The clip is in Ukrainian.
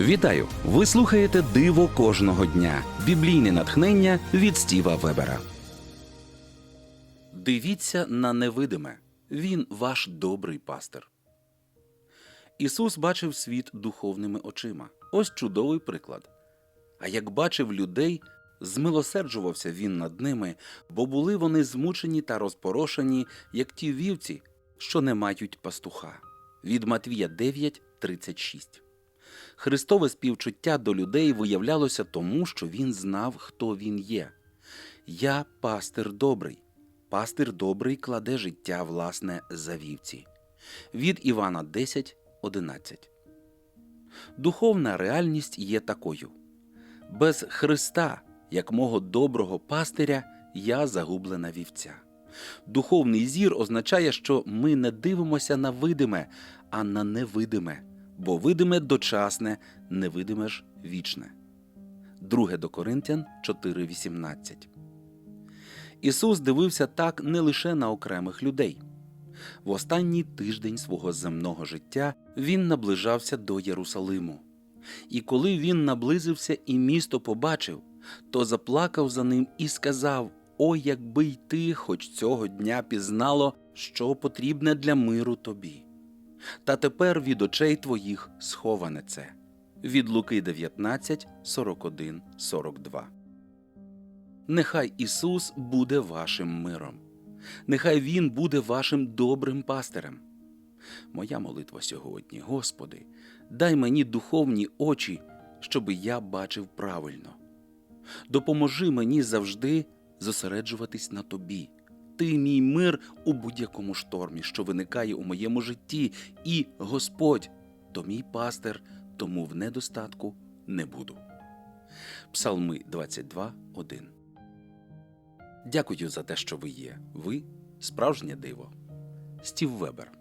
Вітаю! Ви слухаєте Диво кожного дня. Біблійне натхнення від Стіва Вебера. Дивіться на невидиме. Він ваш добрий пастир. Ісус бачив світ духовними очима. Ось чудовий приклад. А як бачив людей, змилосерджувався він над ними, бо були вони змучені та розпорошені, як ті вівці, що не мають пастуха. Від Матвія 9, 36. Христове співчуття до людей виявлялося тому, що він знав, хто він є. Я пастир добрий. Пастир добрий кладе життя власне за вівці. Від Івана 10, 11. Духовна реальність є такою. Без Христа, як мого доброго пастиря, я загублена вівця. Духовний зір означає, що ми не дивимося на видиме, а на невидиме, бо видиме дочасне, невидиме ж вічне. 2 до Коринтян 4.18 Ісус дивився так не лише на окремих людей. В останній тиждень свого земного життя він наближався до Єрусалиму. І коли він наблизився і місто побачив, то заплакав за ним і сказав: О, якби й ти хоч цього дня пізнало, що потрібне для миру тобі. Та тепер від очей твоїх сховане це. Від Луки 19, 41, 42. Нехай Ісус буде вашим миром. Нехай Він буде вашим добрим пастирем. Моя молитва сьогодні, Господи, дай мені духовні очі, щоби я бачив правильно. Допоможи мені завжди зосереджуватись на Тобі. Ти мій мир у будь-якому штормі, що виникає у моєму житті, і Господь то мій пастир, тому в недостатку не буду. Псалми 22, 1 Дякую за те, що ви є. Ви справжнє диво. Стів Вебер